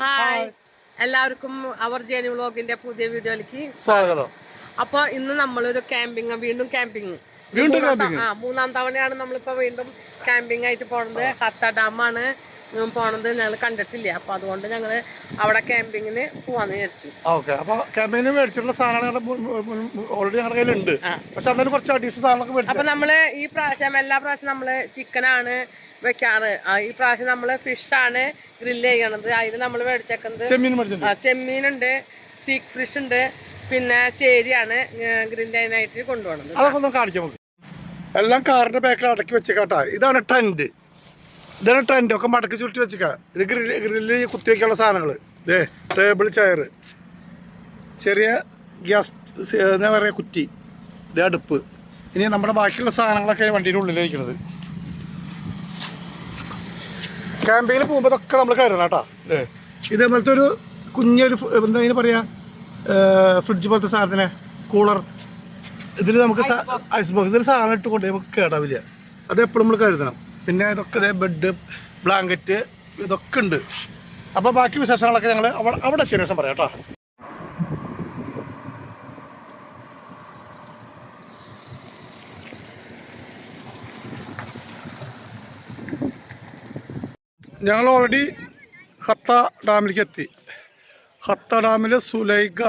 Hi. എല്ലാവർക്കും അവർ journey വ്ളോഗിന്റെ പുതിയ വീഡിയോയിലേക്ക് സ്വാഗതം. അപ്പൊ ഇന്ന് നമ്മളൊരു ക്യാമ്പിങ് വീണ്ടും ക്യാമ്പിങ്. വീണ്ടും? ആ മൂന്നാം തവണയാണ് നമ്മളിപ്പോ വീണ്ടും ക്യാമ്പിംഗ് ആയിട്ട് പോണത്. ഹത്ത ഡാമാണ് പോണത് ഞങ്ങൾ കണ്ടിട്ടില്ല. അപ്പൊ അതുകൊണ്ട് ഞങ്ങൾ അവിടെ ക്യാമ്പിങ്ങിന് പോവാന്ന് വിചാരിച്ചു. ഓക്കെ. അപ്പൊ ക്യാമ്പിങ്ങിന് മേടിച്ചിട്ടുള്ള സാധനങ്ങൾ ഓൾറെഡി ഞങ്ങളുടെ കയ്യിലുണ്ട്. പക്ഷെ അന്നേരം കുറച്ച് അഡീഷണൽ സാധനങ്ങളൊക്കെ മേടിച്ചു അപ്പൊ നമ്മൾ ഈ പ്രാവശ്യം എല്ലാ പ്രാവശ്യം നമ്മൾ ചിക്കനാണ് വെക്കാറ് ഈ പ്രാവശ്യം നമ്മൾ ഫിഷാണ് ഗ്രില്ല് ചെയ്യണത്. അതിന് നമ്മൾ മേടിച്ചേക്കുന്നത് ആ, ചെമ്മീനുണ്ട് സീക്ക് ഫിഷ് ഉണ്ട് പിന്നെ ചേരിയാണ് ഗ്രില്ല് ചെയ്യാനായിട്ട് കൊണ്ടുപോകുന്നത് അതൊക്കെ ഒന്ന് കാണിക്കാം എല്ലാം കാറിന്റെ ബാക്കിൽ അടക്കി വെച്ചേക്കാട്ടാ ഇതാണ് ടെന്റ് ഇതാണ് ടെന്റ് ഒക്കെ മടക്കി ചുരുട്ടി വെച്ചേക്ക. ഇത് ഗ്രില്ല് ഗ്രില്ല് കുത്തി വെക്കാനുള്ള സാധനങ്ങൾ ഇതേ ടേബിൾ ചെയർ ചെറിയ ഗ്യാസ് എന്താ പറയുക കുറ്റി. ഇത് അടുപ്പ്. ഇനി നമ്മുടെ ബാക്കിയുള്ള സാധനങ്ങളൊക്കെ വണ്ടിയുടെ ഉള്ളിലിരിക്കുന്നത് ക്യാമ്പിങ്ങിൽ പോകുമ്പോൾ ഇതൊക്കെ നമ്മൾ കരുതണം കേട്ടോ. ഇതേപോലത്തെ ഒരു കുഞ്ഞൊരു എന്താ ഇതിന് പറയാ? ഫ്രിഡ്ജ് പോലത്തെ സാധനത്തിനെ കൂളർ ഇതിൽ നമുക്ക് ഐസ് ബോക്സ് ഇതിൽ സാധനം ഇട്ട് കൊണ്ട് നമുക്ക് കേടാവില്ല. അത് എപ്പോഴും നമ്മൾ കരുതണം. പിന്നെ ഇതൊക്കെ ഇതേ ബെഡ് ബ്ലാങ്കറ്റ് ഇതൊക്കെ ഉണ്ട്. അപ്പോൾ ബാക്കി വിശേഷങ്ങളൊക്കെ ഞങ്ങൾ അവിടെ അവിടെ എത്തിയ ശേഷം പറയാം കേട്ടോ. ഞങ്ങൾ ഓൾറെഡി ഹത്ത ഡാമിലേക്ക് എത്തി ഹത്ത ഡാമിൽ സുലൈഗ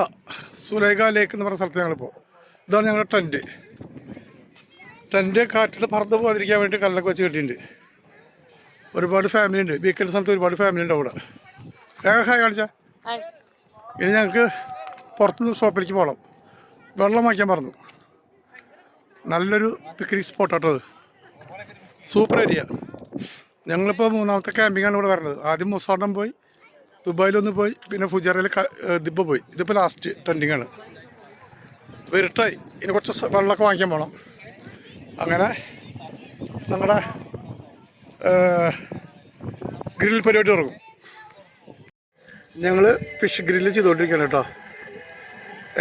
സുലൈഗ ലേക്ക് എന്ന് പറഞ്ഞ സ്ഥലത്ത് ഞങ്ങളിപ്പോൾ ഇതാണ് ഞങ്ങളുടെ ടെന്റ് ടെന്റ് കാറ്റിൽ പറന്ന് പോകാതിരിക്കാൻ വേണ്ടി കല്ലൊക്കെ വെച്ച് കെട്ടിയിട്ടുണ്ട്. ഒരുപാട് ഫാമിലി ഉണ്ട്. വീക്കെൻഡ് സ്ഥലത്ത് ഒരുപാട് ഫാമിലി ഉണ്ട് അവിടെ. ഞങ്ങൾ ഹായ് കാണിച്ചാ. ഇനി ഞങ്ങൾക്ക് പുറത്തുനിന്ന് ഷോപ്പിലേക്ക് പോകണം. വെള്ളം വാങ്ങിക്കാൻ പറഞ്ഞു. നല്ലൊരു പിക്നിക് സ്പോട്ടാട്ടോ അത്. സൂപ്പർ ഏരിയ ഞങ്ങളിപ്പോൾ മൂന്നാമത്തെ ക്യാമ്പിങ്ങാണ് ഇവിടെ വരുന്നത് ആദ്യം മുസാണ്ടം പോയി ദുബായിലൊന്ന് പോയി പിന്നെ ഫുജാറയിൽ ദിബ പോയി. ഇതിപ്പോൾ ലാസ്റ്റ് ട്രെൻഡിങ്ങാണ് അപ്പോൾ ഇരുട്ടായി. ഇനി കുറച്ച് വെള്ളമൊക്കെ വാങ്ങിക്കാൻ പോകണം അങ്ങനെ നമ്മുടെ ഗ്രിൽ പരിപാടി തുടങ്ങും. ഞങ്ങൾ ഫിഷ് ഗ്രില്ല് ചെയ്തുകൊണ്ടിരിക്കുകയാണ് കേട്ടോ.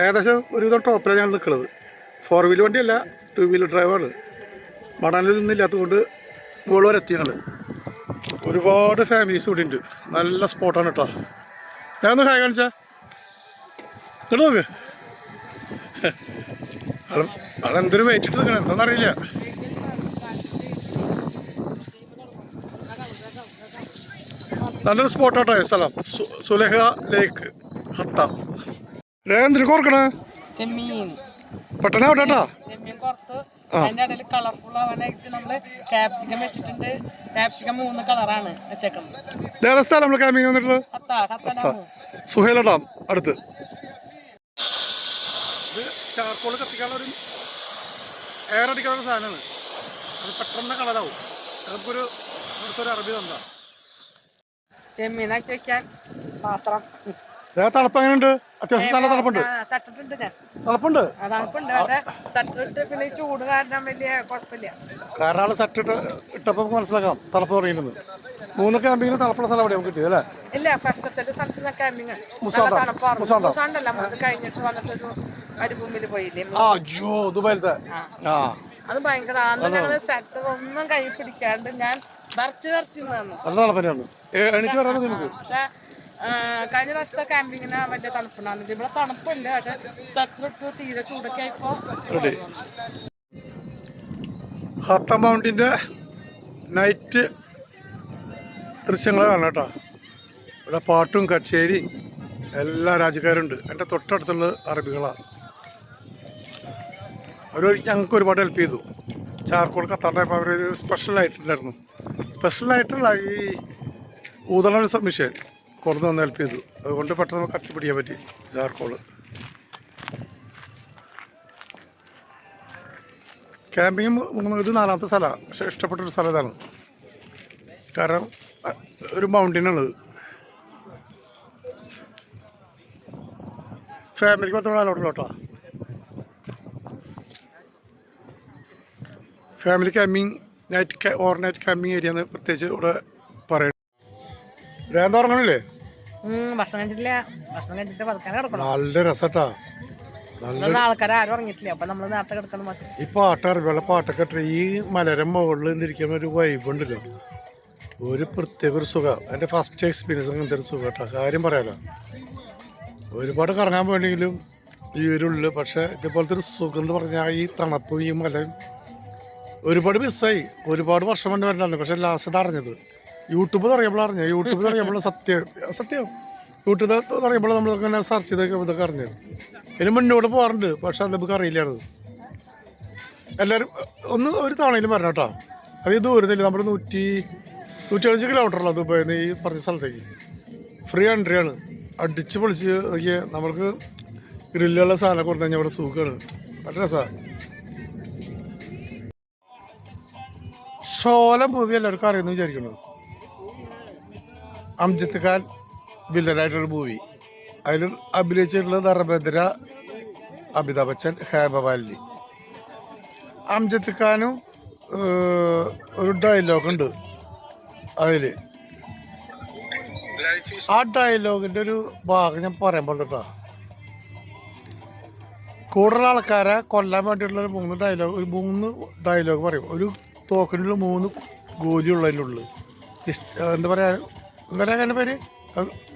ഏകദേശം ഒരുവിധം ടോപ്പിലാണ് ഞങ്ങൾ നിൽക്കുന്നത് ഫോർ വീലർ വണ്ടിയല്ല ടു വീലർ ഡ്രൈവാണ് മടാനിലൊന്നും ഇല്ലാത്തതുകൊണ്ട് മുകളിൽ വരെ എത്തി ഞങ്ങൾ ഒരുപാട് ഫാമിലീസ് ഇവിടെ ഉണ്ട് നല്ല സ്പോട്ടാണ് കേട്ടോ ഞാൻ ഒന്ന് ഹായ് കാണിച്ചാ. കേട്ടോ നോക്ക്. അത് അതെന്തൊരു വെയിറ്റ് ഇട്ട് നിൽക്കണം എന്താണെന്നറിയില്ല നല്ലൊരു സ്പോട്ടാട്ടോ ഈ സ്ഥലം. സുലഹ ലേക്ക് ഹത്ത. എന്തിനു കോർക്കണേ പെട്ടെന്ന് അവിടെ കേട്ടോ. അതിന്റെ ഇടയിൽ കളർഫുൾ ആവാനായിട്ട് നമ്മൾ കാപ്സിക്കം വെച്ചിട്ടുണ്ട്. കാപ്സിക്കം മൂന്ന് കളറാണ് വെച്ചേക്കുന്നത്. വേറെ സ്ഥലം നമ്മൾ ക്യാമ്പിങ് വന്നിട്ടുള്ളത്? സുഹേല ഡാം അടുത്ത്. ചാർക്കോൾ കത്തിക്കാനുള്ള ഒരു എയർ അടിക്കാനുള്ള സാധനമാണ്. അത് പെട്ടെന്ന് കളറാവും നമുക്കൊരു അടുത്തൊരു അറബി തന്നാ ചെമ്മീനാക്കി വെക്കാൻ പാത്രം. തണുപ്പ് എങ്ങനെയുണ്ട്? അത്യാവശ്യം നല്ല തണുപ്പുണ്ട്. തണുപ്പുണ്ട്? കാരണം ആൾ സെറ്റ് ഇട്ട് ഇട്ടപ്പോ നമുക്ക് മനസ്സിലാക്കാം തണുപ്പ് പറയുന്നത് മൂന്ന് ക്യാമ്പിങ്ങിന് തണുപ്പുള്ള സ്ഥലം അവിടെ നമുക്ക് കിട്ടിയത് അല്ലേ? ഇല്ല ഫസ്റ്റത്തെ സ്ഥലത്ത് ക്യാമ്പിങ്. മുസാണ്ടല്ല കഴിഞ്ഞിട്ട് വന്നിട്ടൊരു മരുഭൂമിയിൽ പോയില്ലേ? ആ അയ്യോ ദുബായിലത്തെ. ആ. അത് ഭയങ്കര അന്ന് ഞങ്ങൾ ഒന്നും കൈ പിടിക്കാണ്ട് ഞാൻ വരച്ച് വരച്ച് നിന്നു. എനിക്ക് വരാൻ പക്ഷെ കഴിഞ്ഞ പ്രാവശ്യത്തെ ക്യാമ്പിങ്ങിന് മറ്റേ തണുപ്പുണ്ടായിരുന്നു. ഇവിടെ തണുപ്പുണ്ട് പക്ഷെ സെറ്റർ തീരെ ചൂടൊക്കെ ആയിപ്പോ. ഹത്ത മൗണ്ടിന്റെ നൈറ്റ് ദൃശ്യങ്ങൾ കാണാം കേട്ടോ. ഇവിടെ പാട്ടും കച്ചേരി എല്ലാ രാജ്യക്കാരുണ്ട്. എന്റെ തൊട്ടടുത്തുള്ള അറബികളാണ് അവർ ഞങ്ങൾക്ക് ഒരുപാട് ഹെൽപ്പ് ചെയ്തു. ചാർക്കോൾ കത്താണ്ടായപ്പോൾ അവർ സ്പെഷ്യലായിട്ടുണ്ടായിരുന്നു സ്പെഷ്യലായിട്ടുള്ള ഈ ഊതള ഒരു മിഷൻ കൊണ്ടു വന്ന് ഹെൽപ്പ് ചെയ്തു. അതുകൊണ്ട് പെട്ടെന്ന് കത്തിപ്പിടിക്കാൻ പറ്റി. ചാർക്കോൾ ക്യാമ്പിങ് ഇത് നാലാമത്തെ സ്ഥലമാണ് പക്ഷെ ഇഷ്ടപ്പെട്ടൊരു സ്ഥലം ഇതാണ്. കാരണം ഒരു മൗണ്ടനാണ് ഫാമിലിക്ക് ആലോട്ടുള്ളൂ കേട്ടോ. Family camping night overnight camping area എന്ന് പ്രത്യേകിച്ച് ഇവിടെ പറയുന്നത് ഉം, ഭക്ഷണം കഴിച്ചിട്ടില്ല. ഭക്ഷണം കഴിച്ചിട്ട് പതുക്കാൻ കിടക്കണം നല്ല രസട്ടാ. നല്ല ഇന്ന് ആൾക്കാർ ആരും ഉറങ്ങിയിട്ടില്ല. അപ്പൊ നമ്മൾ നേരത്തെ കിടക്കണം ഭക്ഷണം ഈ പാട്ടൊക്കെ ഇട്ട് ഈ മലരം മുകളിൽ നിന്നിരിക്കുന്ന ഒരു വൈബ് ഉണ്ടല്ലോ. ഒരു പ്രത്യേക ഒരു സുഖം. എന്റെ ഫസ്റ്റ് എക്സ്പീരിയൻസ് അങ്ങനത്തെ ഒരു സുഖം കേട്ടോ. കാര്യം പറയാലോ. ഒരുപാട് കറങ്ങാൻ പോയെങ്കിലും ഈ ഒരു ഉള്ളിൽ പക്ഷേ ഇതേപോലത്തെ ഒരു സുഖം എന്ന് പറഞ്ഞാൽ ഈ തണുപ്പും ഈ മലയും ഒരുപാട് മിസ്സായി ഒരുപാട് വർഷം മുന്നേ വരണ്ടായിരുന്നു. പക്ഷേ ലാസ്റ്റ് അറിഞ്ഞത് യൂട്യൂബ് തുടങ്ങിയപ്പോൾ അറിഞ്ഞു? യൂട്യൂബ് തുടങ്ങിയപ്പോൾ സത്യം സത്യം. യൂട്യൂബ് തുടങ്ങിയപ്പോൾ നമ്മൾ ഇങ്ങനെ സെർച്ച് ചെയ്തൊക്കെ ഇതൊക്കെ അറിഞ്ഞത്. ഇതിന് മുന്നോട്ട് പോകാറുണ്ട് പക്ഷെ അത് നമുക്ക് അറിയില്ലായിരുന്നു എല്ലാവരും ഒന്ന് ഒരു തവണയിലും വരണം കേട്ടോ. അത് ദൂരത്തില്ല നമ്മൾ നൂറ്റി നൂറ്റി അഞ്ച് കിലോമീറ്ററുള്ള ദുബായിൽ നിന്ന് ഈ പറഞ്ഞ സ്ഥലത്തേക്ക്. ഫ്രീ എൻട്രി ആണ്. അടിച്ച് പൊളിച്ച് നോക്കിയ നമ്മൾക്ക് ഗ്രില്ലുള്ള സാധനം കൊടുത്തു കഴിഞ്ഞാൽ ഇവിടെ സുഖമാണ്. നല്ല രസമാണ്. ഷോലം ഭൂമി എല്ലാവർക്കും അറിയുമെന്ന് വിചാരിക്കുന്നു. അംജിത്ത് ഖാൻ വില്ലനായിട്ടൊരു മൂവി അതിൽ അഭിനയിച്ചിട്ടുള്ളത് ധർമ്മേന്ദ്ര അമിതാഭ് ബച്ചൻ ഹേമമാലിനി അംജിത്ത് ഖാനും ഒരു ഡയലോഗ് ഉണ്ട് അതിൽ. ആ ഡയലോഗിന്റെ ഒരു ഭാഗം ഞാൻ പറയാൻ കേട്ടോ. കൂടുതൽ ആൾക്കാരെ കൊല്ലാൻ വേണ്ടിയിട്ടുള്ള ഒരു മൂന്ന് ഡയലോഗ് ഒരു മൂന്ന് ഡയലോഗ് പറയും. ഒരു തോക്കിനുള്ള മൂന്ന് ഗോലിയുള്ളതിനുള്ളിൽ എന്താ പറയാ എന്താ പറയാ അങ്ങനെ പേര്?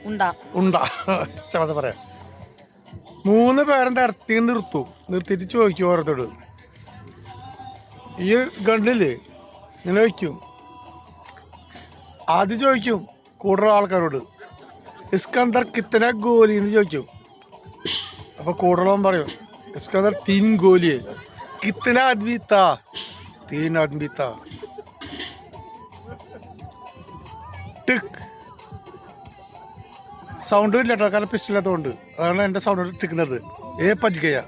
ഉണ്ടാ. ഉണ്ട. ചമത പറയാം. മൂന്ന് പേരുടെ ഇറത്തി നിർത്തും. നിർത്തിയിട്ട് ചോദിക്കും ഓരോരുത്തോട് ഈ ഗണ്ണിൽ ഇങ്ങനെ വയ്ക്കും. ആദ്യം ചോദിക്കും കൂടുതൽ ആൾക്കാരോട്. ഇസ്കന്ദർ കിത്തന ഗോലി എന്ന് ചോദിക്കും. അപ്പൊ കൂടുതലും പറയും ഇസ്കന്ദർ തീൻ ഗോലി. കിത്തന ആദ്മി താ തീൻ ആദ്മി ടിക്ക് ടിക്. സൗണ്ട് ഇല്ല കേട്ടോ കാരണം പിസ്റ്റില്ലാത്തതുകൊണ്ട് അതാണ് എന്റെ സൗണ്ട് ഇട്ടിരിക്കുന്നത്. ഏ പജിക്കയ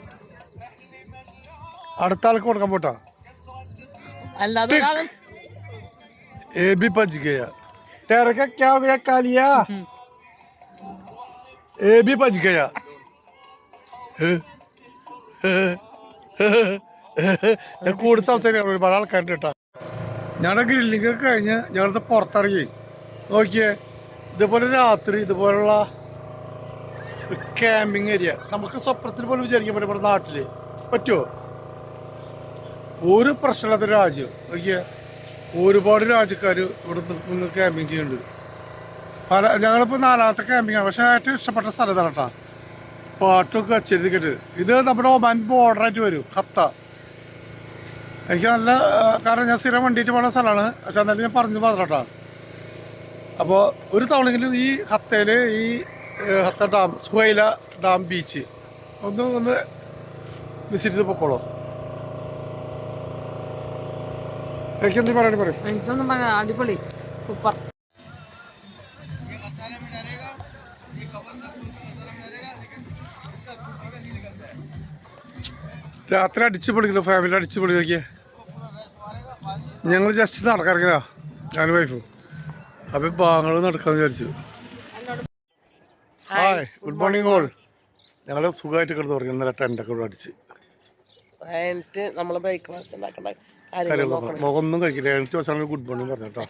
അടുത്ത ആൾക്ക് കൊടുക്കാൻ പോട്ടാ. ഏ ബി പജിക്കയ കാലിയ എ ബി പജിക്കയ കൂടുതൽ സംസാരിക്കാൻ ഒരുപാട് ആൾക്കാരുണ്ട് കേട്ടോ. ഞങ്ങളുടെ ഗ്രില്ലിംഗ് കഴിഞ്ഞ് ഞങ്ങളുടെ പുറത്തിറങ്ങി. നോക്കിയേ. ഇതുപോലെ രാത്രി ഇതുപോലുള്ള ക്യാമ്പിങ് ഏരിയ നമുക്ക് സ്വപ്നത്തിൽ പോലും വിചാരിക്കാൻ പറ്റും നമ്മുടെ നാട്ടിൽ പറ്റുമോ ഒരു പ്രശ്നമില്ലാത്ത രാജ്യം. നോക്കിയേ ഒരുപാട് രാജ്യക്കാർ ഇവിടെ നിന്ന് ക്യാമ്പിങ് ചെയ്യുന്നുണ്ട്. പല ഞങ്ങളിപ്പോൾ നാലാമത്തെ ക്യാമ്പിംഗ് ആണ്. പക്ഷേ ഏറ്റവും ഇഷ്ടപ്പെട്ട സ്ഥലത്താണ് കേട്ടോ. പാട്ടൊക്കെ കച്ചേരി ഇത് നമ്മുടെ ഒമാൻ ബോർഡറായിട്ട് വരും. ഖത്ത. എനിക്ക് നല്ല കാരണം ഞാൻ സ്ഥിരം വണ്ടിയിട്ട് പോകുന്ന സ്ഥലമാണ്. പക്ഷെ എന്നാലും ഞാൻ പറഞ്ഞു മാത്രം കേട്ടോ. അപ്പോൾ ഒരു തവണയെങ്കിലും ഈ ഹത്തയിൽ ഈ ഹത്ത ഡാം സുഹൈല ഡാം ബീച്ച് ഒന്ന് ഒന്ന് വിസിറ്റ് ചെയ്ത് പൊക്കോളൂ. എനിക്ക് എന്തെങ്കിലും പറയാൻ പറയും. എനിക്കൊന്നും പറയാ അടിപൊളി. സൂപ്പർ. രാത്രി അടിച്ചു പൊളിക്കുന്നു ഫാമിലി അടിച്ചു പൊളി നോക്കിയേ. ഞങ്ങൾ ജസ്റ്റ് നടക്കിറങ്ങിയതാ ഞാൻ വൈഫും. അപ്പം ബാങ്ങൾ നടക്കാന്ന് വിചാരിച്ചു. ഹായ് ഗുഡ് മോർണിംഗ് ഓൾ ഞങ്ങൾ സുഖമായിട്ട് കിടന്ന് തുടങ്ങി ഇന്നലെ ടെന്റൊക്കെ അടിച്ച്. എന്നിട്ട് നമ്മൾ ബ്രേക്ക്ഫാസ്റ്റ് ഉണ്ടാക്കേണ്ട കാര്യങ്ങൾ കാര്യങ്ങൾ നോക്കണം. നോക്കണം മുഖമൊന്നും കഴിക്കില്ല. എഴുന്നേറ്റ് ദിവസമാണ് ഗുഡ് മോർണിംഗ് പറഞ്ഞു കേട്ടോ.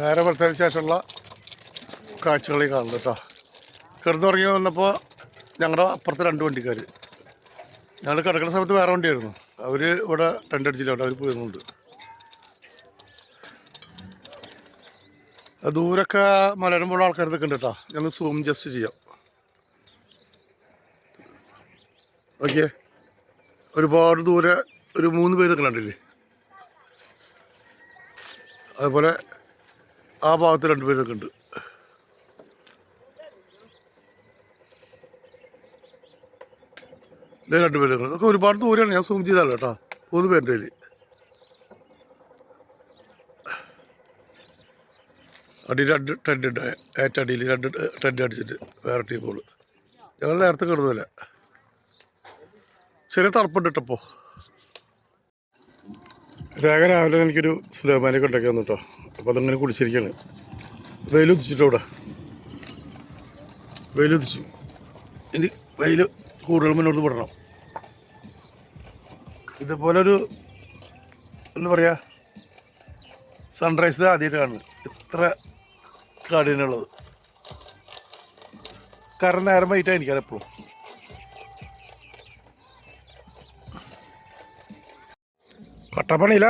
നേരെ പുറത്തതിന് ശേഷമുള്ള കാഴ്ചകളീ കാണുന്നു കേട്ടോ. കിടന്നുറങ്ങി വന്നപ്പോൾ ഞങ്ങളുടെ അപ്പുറത്തെ രണ്ട് വണ്ടിക്കാർ ഞങ്ങൾ കിടക്കുന്ന സമയത്ത് വേറെ വണ്ടിയായിരുന്നു. അവർ ഇവിടെ ടെന്റ് അടിച്ചില്ല അവർ പോയിരുന്നുണ്ട്. ദൂരൊക്കെ മലയാളം പോലുള്ള ആൾക്കാർ നിൽക്കുന്നുണ്ട് കേട്ടോ ഞങ്ങൾ സൂം ജസ്റ്റ് ചെയ്യാം. ഓക്കെ. ഒരുപാട് ദൂരെ ഒരു മൂന്ന് പേര് നിൽക്കണുണ്ടല്ലേ അതുപോലെ ആ ഭാഗത്ത് രണ്ട് പേര് നിൽക്കുന്നുണ്ട് ഇതേ രണ്ട് പേര് ഇതൊക്കെ ഒരുപാട് ദൂരെയാണ്. ഞാൻ സൂം ചെയ്താലോ കേട്ടോ. മൂന്ന് പേരുടെ കയ്യിൽ അടി രണ്ട് ടെന്റ് ഉണ്ട്. ഏറ്റടിയിൽ രണ്ട് ടെന്റ് അടിച്ചിട്ട് വേറെ ടീം ബോൾ ഞങ്ങൾ നേരത്തെ കിടന്നില്ല ചെറിയ തറപ്പുണ്ട് ഇട്ടപ്പോൾ രേഖ രാവിലെ എനിക്കൊരു സ്ലോമാനൊക്കെ ഉണ്ടാക്കി തന്നു കേട്ടോ. അപ്പോൾ അതങ്ങനെ കുടിച്ചിരിക്കുകയാണ് വെയിലുദിച്ചിട്ട് വെയിലുദിച്ചു ഇനി വെയിൽ കൂടുതൽ മുന്നോട്ട് വിടണം ഇതുപോലൊരു എന്താ പറയുക സൺറൈസ് ആദ്യമായിട്ടാണ് ഇത്ര കാടിനുള്ളത്. കാരണം നേരം വൈകിട്ടാണ് എനിക്കാൻ എപ്പോഴും കട്ടപ്പണിയില്ല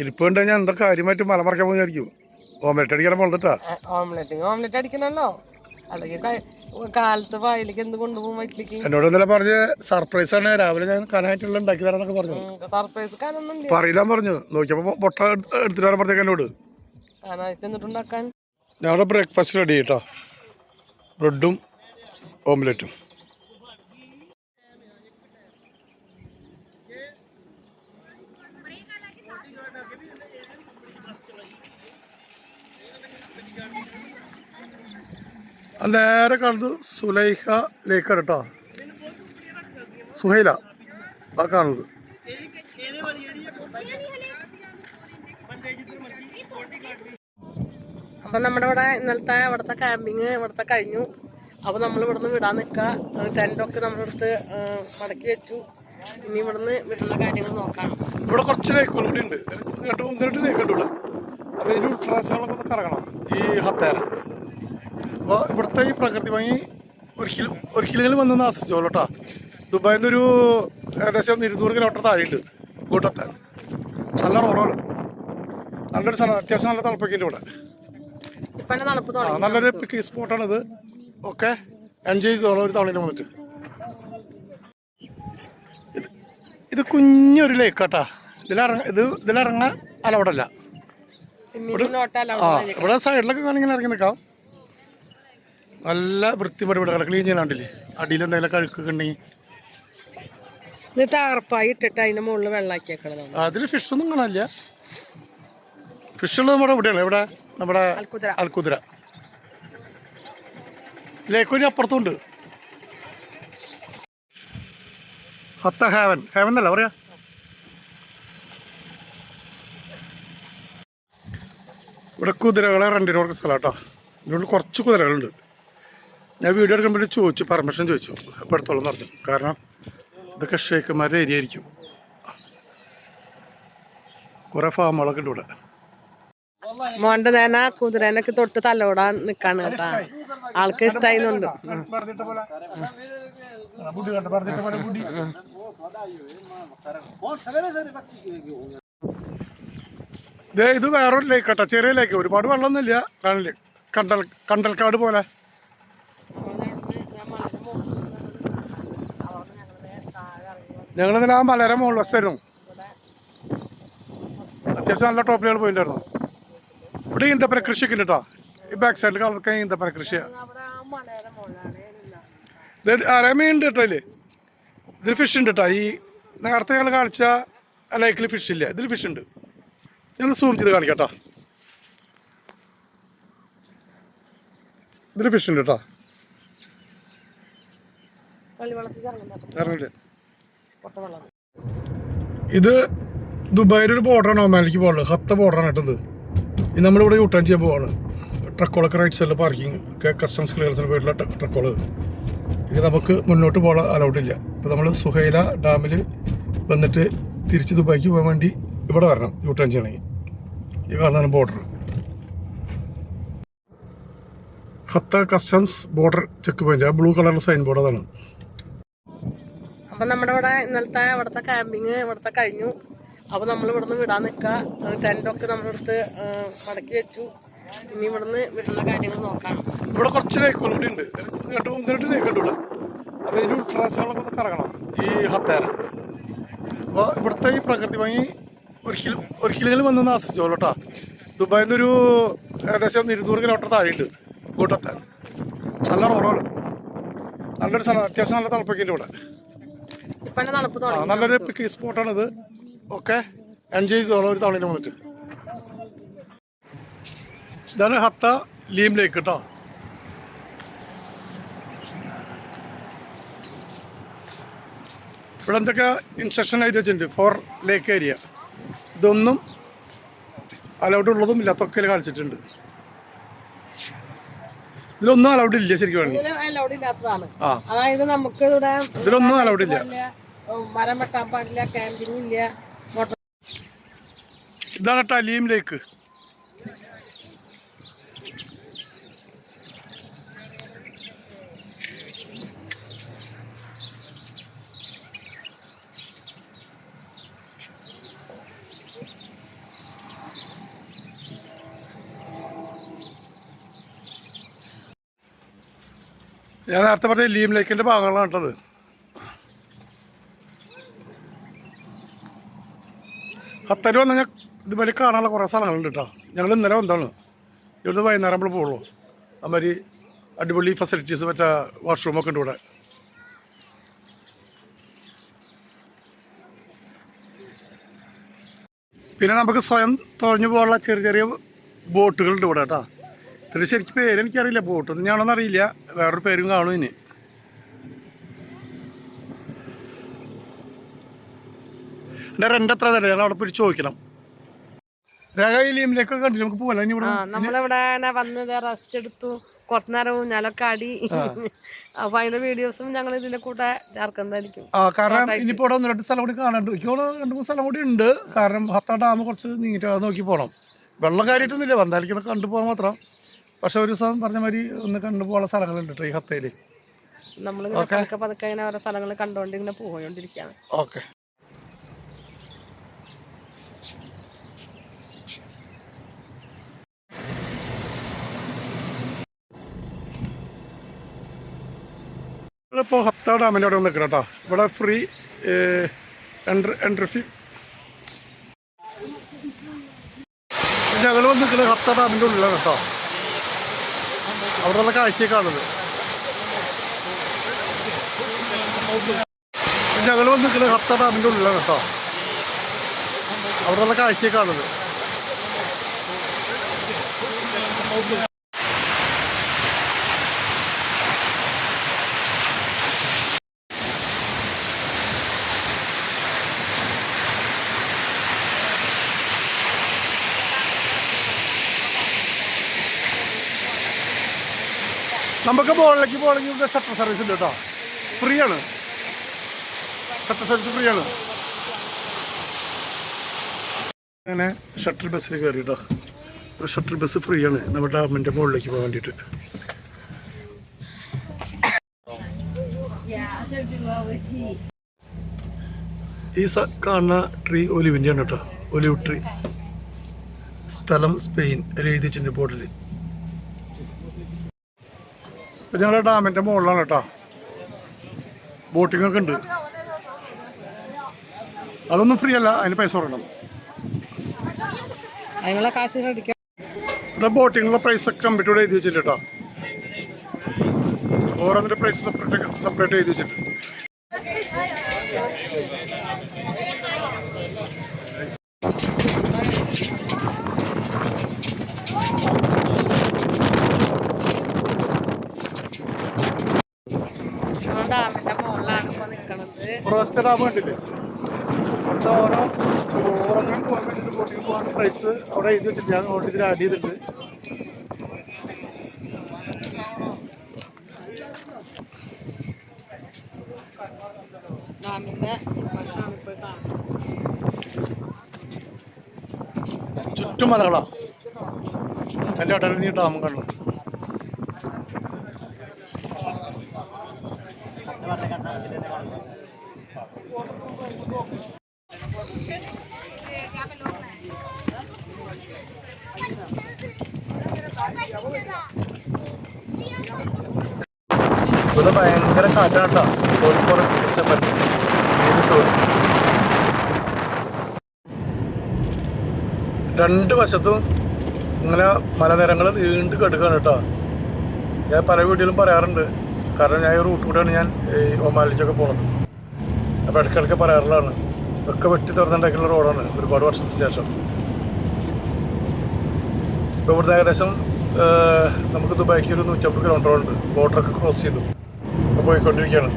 ഇരിപ്പ് കണ്ട് ഞാൻ എന്താ കാര്യമായിട്ട് മലമറക്കാൻ പോകുന്നതായിരിക്കും. ഓംലെറ്റ് അടിക്കാൻ പോളത്തിട്ടാ ഓംലെറ്റ് ഓംലെറ്റ് അടിക്കണല്ലോ അല്ലെങ്കിൽ കാലത്ത് വായിലേക്ക് എന്ത് കൊണ്ടുപോകും വയറ്റിലേക്ക് എന്നോട് ഇന്നലെ പറഞ്ഞ് സർപ്രൈസ് ആണ്. രാവിലെ ഞാൻ കനായിട്ടുള്ള ഉണ്ടാക്കി തരാന്നൊക്കെ പറഞ്ഞു. സർപ്രൈസ് കാനൊന്നുമില്ല പറയില്ലാൻ പറഞ്ഞു. നോക്കിയപ്പോ പൊട്ട എടുത്തിട്ട് വരാൻ പറഞ്ഞേക്ക് എന്നോട്. ഞാൻ എന്നിട്ടുണ്ടാക്കാൻ ഞങ്ങളുടെ ബ്രേക്ക്ഫാസ്റ്റ് റെഡി കേട്ടോ ബ്രെഡും ഓംലെറ്റും നേരെ കാണുന്നത് സുലൈഹ ലേക്കാണ് കേട്ടോ. സുഹൈല ആ കാണുന്നത്. അപ്പൊ നമ്മുടെ ഇവിടെ ഇന്നലത്തെ ഇവിടുത്തെ ക്യാമ്പിങ് ഇവിടുത്തെ കഴിഞ്ഞു. അപ്പൊ നമ്മൾ ഇവിടുന്ന് വിടാൻ നിൽക്കുക ടെന്റൊക്കെ നമ്മുടെ അടുത്ത് മടക്കി വെച്ചു. ഇനി ഇവിടുന്ന് വിടുന്ന കാര്യങ്ങൾ നോക്കാം. ഇവിടെ കുറച്ച് ലേക്കുകൾ കൂടി ഉണ്ട്. രണ്ട് ഒന്ന് രണ്ട് ലേക്കുണ്ട് ഇവിടെ. അപ്പോൾ ഇതിന് ഉൾപ്രദേശങ്ങളൊക്കെ ഒന്ന് കറങ്ങണം. ഈ ഹത്തേര. അപ്പോൾ ഇവിടുത്തെ ഈ പ്രകൃതി ഭംഗി ഒരിക്കലും ഒരിക്കലെങ്കിലും വന്നൊന്ന് ആസ്വദിച്ചോളൂ കേട്ടോ ദുബായിൽ നിന്നൊരു ഏകദേശം ഇരുന്നൂറ് കിലോമീറ്റർ താഴെയുണ്ട് കൂട്ടത്തെ. നല്ല റോഡുകൾ നല്ലൊരു സ്ഥലം അത്യാവശ്യം നല്ല തണുപ്പൊക്കെ ഉണ്ട് ഇവിടെ നല്ലൊരു പിക്നിക് സ്പോട്ടാണിത് ഓക്കെ എൻജോയ് ചെയ്തോളൂ ഒരു തവണ വന്നിട്ട് ഇത് ഇത് കുഞ്ഞൊരു ലേക്ക് കേട്ടാ ഇതിലിറങ്ങ ഇത് ഇതിലിറങ്ങാൻ ആ ഇവിടെ സൈഡിലൊക്കെ വേണമെങ്കിൽ ഇറങ്ങി നിൽക്കാം. നല്ല വൃത്തിപടി ഇവിടെ ക്ലീൻ ചെയ്യാണ്ടില്ലേ അടിയിൽ എന്തെങ്കിലും കഴുക്കൊക്കെ ഉണ്ടെങ്കിൽ. എന്നിട്ട് അറപ്പായി ഇട്ടിട്ട് അതിന് മുകളിൽ വെള്ളാക്കിയേക്കണതാണ് അതിൽ ഫിഷൊന്നും കാണാനില്ല. ഫിഷുള്ളത് നമ്മുടെ ഇവിടെയാണ്. ഇവിടെ നമ്മുടെ അൽക്കുതിര ലേക്കൂരി അപ്പുറത്തുണ്ട്. ഹത്ത ഹേവൻ. ഹേവൻ അല്ല പറയാ. ഇവിടെ കുതിരകളെ റെന്റിന് കൊടുക്കുന്ന സ്ഥലം കേട്ടോ. ഇതിനുള്ളിൽ കുറച്ച് കുതിരകളുണ്ട്. ഞാൻ വീഡിയോ എടുക്കുമ്പോൾ ചോദിച്ചു പെർമിഷൻ ചോദിച്ചു. അപ്പോൾ എടുത്തോളം പറഞ്ഞു. കാരണം ഇതൊക്കെ ഷേഖന്മാരുടെ ഏരിയ ആയിരിക്കും. കുറേ ഫാമുകളൊക്കെ ഉണ്ട് ഇവിടെ. മോന്റെ നേന കുതിരേനൊക്കെ തൊട്ട് തലോടാൻ നിക്കാണ് കേട്ടാ. ആൾക്ക് ഇഷ്ടായിന്നുണ്ട്. ഇത് വേറൊരു ലേക്ക് കേട്ടോ ചെറിയ ലേക്ക് ഒരുപാട് വെള്ളമൊന്നുമില്ല. കാണില്ല കണ്ടൽ കണ്ടൽക്കാട് പോലെ. ഞങ്ങളിതിൽ ആ മോൾ മുകളിൽ വശമായിരുന്നു അത്യാവശ്യം നല്ല ടോപ്പിലുകൾ പോയിട്ടുണ്ടായിരുന്നു ഇവിടെ ഈന്തപ്പന കൃഷിയൊക്കെ ഉണ്ട് കേട്ടോ ഈ ബാക്ക് സൈഡിൽ കളർക്കാൻ ഈന്തപ്പന കൃഷിയാണ് ആരാ മീൻ ഉണ്ട് കേട്ടോ ഇതിൽ. ഇതിൽ ഫിഷ് ഉണ്ട് കേട്ടോ ഈ നേരത്തെ ഞങ്ങൾ കാണിച്ച ലേക്കിൽ ഫിഷ് ഇല്ല. ഇതിൽ ഫിഷ് ഉണ്ട്. ഞങ്ങൾ സൂം ചെയ്ത് കാണിക്കട്ടോ കേട്ടോ ഇതിൽ ഫിഷ് ഉണ്ട് കേട്ടോ അറിയില്ല ഇത് ദുബായിൽ ഒരു ബോർഡറാണ് ഒമാനിലേക്ക് പോകുന്നത് ഹത്ത ബോർഡറാണ് കേട്ടോ ഇത്. നമ്മളിവിടെ യൂട്ടേൺ ചെയ്യാൻ പോവാണ്. ട്രക്കുകളൊക്കെ റൈറ്റ് സൈഡിൽ പാർക്കിംഗ് കസ്റ്റംസ് ക്ലിയറൻസിന് പോയിട്ടുള്ള ട്രക്കുകൾ ഇത് നമുക്ക് മുന്നോട്ട് പോകാൻ അലൗഡ് ഇല്ല. ഇപ്പോൾ നമ്മൾ സുഹൈല ഡാമിൽ വന്നിട്ട് തിരിച്ച് ദുബായിക്ക് പോകാൻ വേണ്ടി ഇവിടെ വരണം യൂ ടേൺ ചെയ്യണമെങ്കിൽ. ഈ കാണുന്നതാണ് border Hatta customs border check point ആ ബ്ലൂ കളറിൽ സൈൻ ബോർഡ് അതാണ്. അപ്പൊ നമ്മുടെ ഇവിടെ ഇന്നലത്തെ ഇവിടുത്തെ ക്യാമ്പിങ് ഇവിടുത്തെ കഴിഞ്ഞു. അപ്പൊ നമ്മൾ ഇവിടുന്ന് വിടാൻ നിൽക്കുക ടെന്റൊക്കെ നമ്മളെടുത്ത് മടക്കി വെച്ചു. ഇനി ഇവിടുന്ന് വിടുന്ന കാര്യങ്ങൾ നോക്കാം. ഇവിടെ കുറച്ച് ലേക്കുണ്ട് അപ്പോൾ അപ്പോൾ ഇവിടുത്തെ ഈ പ്രകൃതി ഭംഗി ഒരിക്കലും ഒരിക്കലെങ്കിലും വന്നൊന്ന് ആസ്വദിച്ചോളൂ കേട്ടോ. ദുബായിൽ നിന്നൊരു ഏകദേശം ഇരുന്നൂറ് കിലോമീറ്റർ താഴെയുണ്ട് കൂട്ടത്തെ നല്ല റോഡുകൾ നല്ലൊരു സ്ഥലം. അത്യാവശ്യം നല്ല തണുപ്പൊക്കെ ഉണ്ട് ഇവിടെ. നല്ലൊരു പിക്നിക് സ്പോട്ടാണിത് ഓക്കെ എൻജോയ് ചെയ്തോളാം ഒരു തവണ വന്നിട്ട് ഇതാണ് ഹത്ത ലീം ലേക്ക് കേട്ടോ ഇവിടെ എന്തൊക്കെ ഇൻസ്ട്രക്ഷൻ എഴുതി വെച്ചിട്ടുണ്ട്? ഫോർ ലേക്ക് ഏരിയ ഇതൊന്നും അലൗഡ് ഉള്ളതും ഇല്ലാത്തൊക്കെ കാണിച്ചിട്ടുണ്ട്. ഇതിലൊന്നും അലൗഡ് ഇല്ല ശരിക്കും അലൗഡ് ഇല്ലാത്തതാണ്. അതായത് നമുക്ക് ഇവിടെ ഇതിലൊന്നും അലൗഡ് ഇല്ല. മരം വെട്ടാൻ പാടില്ല ക്യാമ്പിംഗ് ഇല്ല ഇതാണ് ടലീം ലേക്ക് ഞാൻ നേരത്തെ പറഞ്ഞ ലീം ലേക്കിന്റെ ഭാഗങ്ങളാണ് കേട്ടത് ഖത്തർ വന്നു കഴിഞ്ഞാൽ ഇതുപോലെ കാണാനുള്ള കുറേ സ്ഥലങ്ങളുണ്ട് കേട്ടോ. ഞങ്ങൾ ഇന്നലെ വന്നതാണ്. ഇവിടുന്ന് വൈകുന്നേരം നമ്മൾ പോകുള്ളൂ അതുമാതിരി അടിപൊളി ഫെസിലിറ്റീസ് മറ്റേ വാഷ്റൂമൊക്കെ ഉണ്ട് ഇവിടെ. പിന്നെ നമുക്ക് സ്വയം തുഴഞ്ഞു പോകാനുള്ള ചെറിയ ചെറിയ ബോട്ടുകളുണ്ട് ഇവിടെ കേട്ടോ. ഇതിന് ശരിക്കും പേര് എനിക്കറിയില്ല ബോട്ടൊന്നും ഞാനൊന്നും അറിയില്ല. വേറൊരു പേരും കാണും ഇനി. എന്റെ റെന്റ് എത്ര തരാം? ഞാൻ അവിടെ പോയി ചോദിക്കണം. ലീമിലേക്കൊക്കെ കണ്ടില്ല? നമുക്ക് പോകല ഇനി ഇവിടെ നമ്മളിവിടെ വന്നത് റെസ്റ്റ് എടുത്തു. കുറച്ചു നേരം ഊഞ്ഞാലൊക്കെ ആടി അപ്പൊ അതിന്റെ വീഡിയോസും ഞങ്ങൾ ഇതിന്റെ കൂടെ ചേർക്കുന്നതായിരിക്കും ആ കാരണം ഇനിയിപ്പോൾ ഇവിടെ ഒന്ന് രണ്ട് സ്ഥലം കൂടി കാണാനുണ്ട് എനിക്ക് രണ്ട് മൂന്ന് സ്ഥലം കൂടി ഉണ്ട്. കാരണം ഹത്ത ഡാം കുറച്ച് നീങ്ങിട്ട് നോക്കി പോകണം വെള്ളം കാര്യമായിട്ടൊന്നുമില്ല വന്നാലിക്കുന്നൊക്കെ കണ്ടു പോകാൻ മാത്രം. പക്ഷെ ഒരു ദിവസം പറഞ്ഞ മാതിരി ഒന്ന് കണ്ടു പോകാനുള്ള സ്ഥലങ്ങളുണ്ട് ഈ ഹത്തയിൽ നമ്മൾ പതുക്കെ പതുക്കെ ഇങ്ങനെ ഓരോ സ്ഥലങ്ങൾ കണ്ടുകൊണ്ട് ഇങ്ങനെ പോയോണ്ടിരിക്കുകയാണ് ഓക്കെ. ഇപ്പോൾ ഹത്ത ഡാമിന്റെ അവിടെ നിൽക്കണം കേട്ടോ ഇവിടെ ഫ്രീ എൻട്രി എൻട്രി ഫീ. ഞങ്ങൾ വന്ന് നിൽക്കുന്നത് ഹത്ത ഡാമിന്റെ ഉള്ളിലാണ് കേട്ടോ അവിടെയുള്ള കാഴ്ചയെ കാണുന്നത് ഞങ്ങൾ വന്ന് നിൽക്കുന്നത് ഹത്ത ഡാമിന്റെ ഉള്ളിലാണ് കേട്ടോ. അവിടെയുള്ള കാഴ്ചയെ കാണുന്നത് നമുക്ക് മുകളിലേക്ക് പോകണമെങ്കിൽ ഇവിടെ ഷട്ടർ സർവീസ് ഉണ്ട് കേട്ടോ. ഫ്രീ ആണ് ഷട്ടർ സർവീസ് ഫ്രീ ആണ് അങ്ങനെ ഷട്ടർ ബസ്സിൽ കയറി കേട്ടോ. ഒരു ഷട്ടർ ബസ് ഫ്രീ ആണ് നമ്മുടെ ഡാമിന്റെ മുകളിലേക്ക് പോകാൻ വേണ്ടിയിട്ട്. ഈ കാണുന്ന ട്രീ ഒലിവിന്റെ ആണ് കേട്ടോ. ഒലിവ് ട്രീ സ്ഥലം സ്പെയിൻ. ഒരു എഴുതി വെച്ചിട്ടുണ്ട് ബോർഡിൽ ഞങ്ങളുടെ ഡാമിന്റെ മുകളിലാണ് കേട്ടോ. ബോട്ടിംഗ് ഒക്കെ ഉണ്ട്. അതൊന്നും ഫ്രീ അല്ല അതിന് പൈസ കൊടുക്കണം. അതിനുള്ള കാശ് ഇവിടെ ബോട്ടിങ്ങിനുള്ള പ്രൈസ് ഒക്കെ കമ്പ്യൂട്ടർ എഴുതി വെച്ചിട്ടുണ്ട് കേട്ടോ. ഓരോന്നിന്റെ പ്രൈസ് സെപ്പറേറ്റ് സെപ്പറേറ്റ് എഴുതി വെച്ചിട്ടുണ്ട് ഡാമിന്റെ മുകളിലാണ് ഇപ്പൊ പ്രവാസത്തെ ഡാം കണ്ടില്ലേ? അവിടുത്തെ ഓരോ ഓരോന്നിനും പോകാൻ വേണ്ടിയിട്ട് പോകാൻ പ്രൈസ് അവിടെ എഴുതി വെച്ചിട്ടുണ്ട്. ഞാൻ ഓൾറെഡി ഇതിൽ ആഡ് ചെയ്തിട്ടുണ്ട്. ഡാമിന്റെ വശമാണ് ഇപ്പോൾ കാണുന്നത്. ചുറ്റും മലകളാണ് എന്റെ നീ ഡാമും കണ്ടു ഇവിടെ ഭയങ്കര കാറ്റാണ് കേട്ടോ. സോറി ഫോർ രണ്ട് വശത്തും ഇങ്ങനെ മലനിരങ്ങൾ നീണ്ടു കെടുക്കുകയാണ് കേട്ടോ. ഞാൻ പല വീട്ടിലും പറയാറുണ്ട്. കാരണം ഞാൻ ഈ റൂട്ട് കൂടെയാണ് ഞാൻ ഈ ഒമാലിലേക്കൊക്കെ പോകുന്നത് അപ്പോൾ ഇടയ്ക്കിടയ്ക്ക് പറയാറുള്ളതാണ്. ഒക്കെ വെട്ടി തുറന്നുണ്ടാക്കിയുള്ള റോഡാണ് ഒരുപാട് വർഷത്തിന് ശേഷം. ഇപ്പോൾ ഇവിടുന്ന് ഏകദേശം നമുക്ക് ദുബായിക്ക് ഒരു നൂറ്റമ്പത് കിലോമീറ്റർ ഉണ്ട്. ബോർഡറൊക്കെ ക്രോസ് ചെയ്തു. അപ്പോൾ പോയിക്കൊണ്ടിരിക്കുകയാണ്.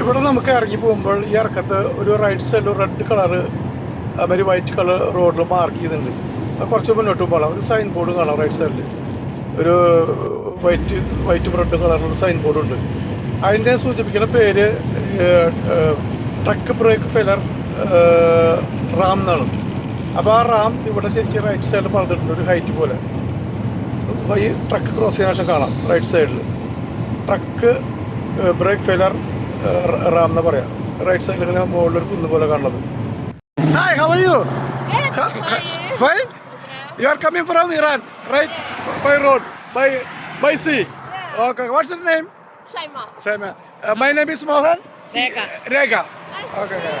ഇവിടെ നമുക്ക് ഇറങ്ങി പോകുമ്പോൾ ഈ ഇറക്കത്ത് ഒരു റൈറ്റ് സൈഡിൽ റെഡ് കളറ് അതുമാതിരി വൈറ്റ് കളർ റോഡിൽ മാർക്ക് അത് കുറച്ച് മുന്നോട്ട് പോകണം ഒരു സൈൻ ബോർഡ് കാണാം റൈറ്റ് സൈഡിൽ ഒരു വൈറ്റ് വൈറ്റ് ബ്രെഡ് കളറിലുള്ള സൈൻ ബോർഡ് ഉണ്ട്. അതിന്റെ സൂചിപ്പിക്കുന്ന പേര് ട്രക്ക് ബ്രേക്ക് ഫെലർ റാം എന്നാണ്. അപ്പോൾ ആ റാം ഇവിടെ ശരിക്കും റൈറ്റ് സൈഡിൽ പറഞ്ഞിട്ടുണ്ട് ഒരു ഹൈറ്റ് പോലെ. ഈ ട്രക്ക് ക്രോസ് ചെയ്യാൻ ശേഷം കാണാം റൈറ്റ് സൈഡിൽ ട്രക്ക് ബ്രേക്ക് ഫെയിലർ റാം എന്ന് പറയാം. റൈറ്റ് സൈഡിൽ ഇങ്ങനെ മുകളിലൊരു കുന്ന് പോലെ കാണുന്നത്. Hi how are you fine You are coming from Iran, right? By road, by by sea. Okay. What's your name? Shaima. Shaima. Uh, my name is Mohan. Rekha Rega. Okay. you.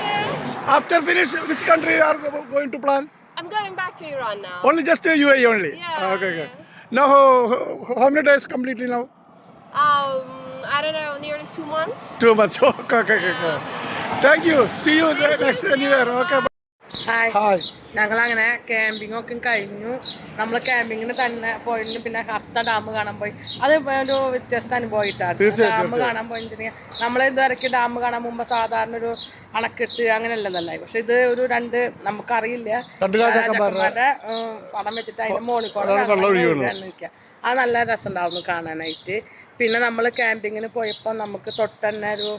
After finish, which country you are going to plan? I'm going back to Iran now. Only just uh, UAE only. Yeah, Okay. okay. yeah. Now, how, how many days completely now? Um, I don't know, nearly two months. Two months. Okay. Okay. okay. okay. Thank you. See you next New Year. Okay. bye. Hi ഞങ്ങൾ അങ്ങനെ camping ഒക്കെ കഴിഞ്ഞു. നമ്മൾ ക്യാമ്പിങ്ങിന് തന്നെ പോയിരുന്നു പിന്നെ ഹർത്ത dam കാണാൻ പോയി. അത് ഒരു വ്യത്യസ്ത അനുഭവമായിട്ടാണ്. ഡാം കാണാൻ പോയി നമ്മൾ ഇതുവരെ ഡാം കാണാൻ മുമ്പ് സാധാരണ ഒരു അണക്കെട്ട് അങ്ങനെയുള്ളതല്ലേ. പക്ഷെ ഇത് ഒരു രണ്ട് നമുക്കറിയില്ല. പടം വെച്ചിട്ട് അതിന്റെ മുകളിൽ കൂടെ അത് നല്ല രസമുണ്ടായിരുന്നു കാണാനായിട്ട്. പിന്നെ നമ്മൾ ക്യാമ്പിങ്ങിന് പോയപ്പോൾ നമുക്ക് തൊട്ട് തന്നെ ഒരു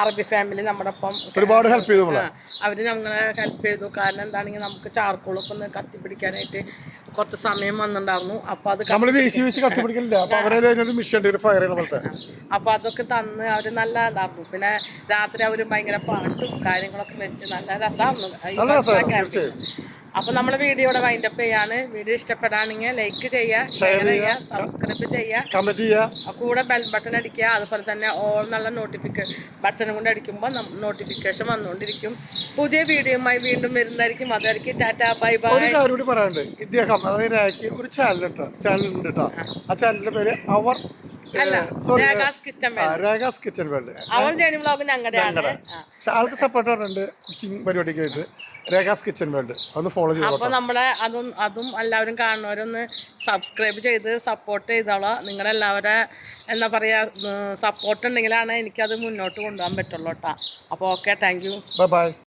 അറബി ഫാമിലി നമ്മുടെ ഒപ്പം ഒരുപാട് ഹെൽപ്പ് ചെയ്തു. അവർ ഞങ്ങളെ ഹെൽപ്പ് ചെയ്തു. കാരണം എന്താണെങ്കിൽ നമുക്ക് ചാർക്കോളൊക്കെ ഒന്ന് കത്തിപ്പിടിക്കാനായിട്ട് കുറച്ച് സമയം വന്നിട്ടുണ്ടായിരുന്നു അപ്പോൾ അത് നമ്മൾ വീശി വീശി കത്തിപ്പിടിക്കില്ല അപ്പോൾ അതൊക്കെ തന്ന് അവർ നല്ല ഇതായിരുന്നു. പിന്നെ രാത്രി അവർ ഭയങ്കര പാട്ടും കാര്യങ്ങളൊക്കെ വെച്ച് നല്ല രസമായിരുന്നു നല്ല. അപ്പൊ നമ്മൾ വീഡിയോ ഇവിടെ വൈൻഡപ്പ് ചെയ്യാണ്. വീഡിയോ ഇഷ്ടപ്പെടാണെങ്കിൽ ലൈക്ക് ചെയ്യുക ഷെയർ ചെയ്യുക സബ്സ്ക്രൈബ് ചെയ്യുക. കമന്റ് ചെയ്യുക. കൂടെ ബെൽ ബട്ടൺ അടിക്കുക അതുപോലെ തന്നെ ഓൾ എന്നുള്ള നോട്ടിഫിക്കേഷൻ ബട്ടൺ കൊണ്ട് അടിക്കുമ്പോൾ നോട്ടിഫിക്കേഷൻ വന്നുകൊണ്ടിരിക്കും. പുതിയ വീഡിയോയുമായി വീണ്ടും വരുന്നതായിരിക്കും. അതായിരിക്കും ടാറ്റ ബൈ ബൈ ഒരു കാര്യം കൂടി പറയാനുണ്ട്. ഇദ്ദേഹം അതായത് ഒരു ചാനൽ ചാനൽ ഉണ്ട് കേട്ടോ. ആ. ചാനലിന്റെ പേര് അവർ കിച്ചൻ കിച്ചൺ വേൾഡ് അവൻ ജേണി വ്ളോഗ് ഞങ്ങളുടെയാണ് പക്ഷെ ആൾക്ക് സപ്പോർട്ട് പറഞ്ഞിട്ടുണ്ട്. കുക്കിംഗ് പരിപാടിക്ക് ആയിട്ട് രേഖാസ് കിച്ചൺ വേൾഡ് ഒന്ന് ഫോളോ ചെയ്തു അപ്പോൾ നമ്മളെ അതും അതും എല്ലാവരും കാണുന്നവരൊന്ന് സബ്സ്ക്രൈബ് ചെയ്ത് സപ്പോർട്ട് ചെയ്തോളാം. നിങ്ങളെല്ലാവരെ എന്താ പറയാ സപ്പോർട്ട് ഉണ്ടെങ്കിലാണ് എനിക്കത് മുന്നോട്ട് കൊണ്ടുപോകാൻ പറ്റുള്ളൂ കേട്ടോ. അപ്പോൾ okay thank you bye bye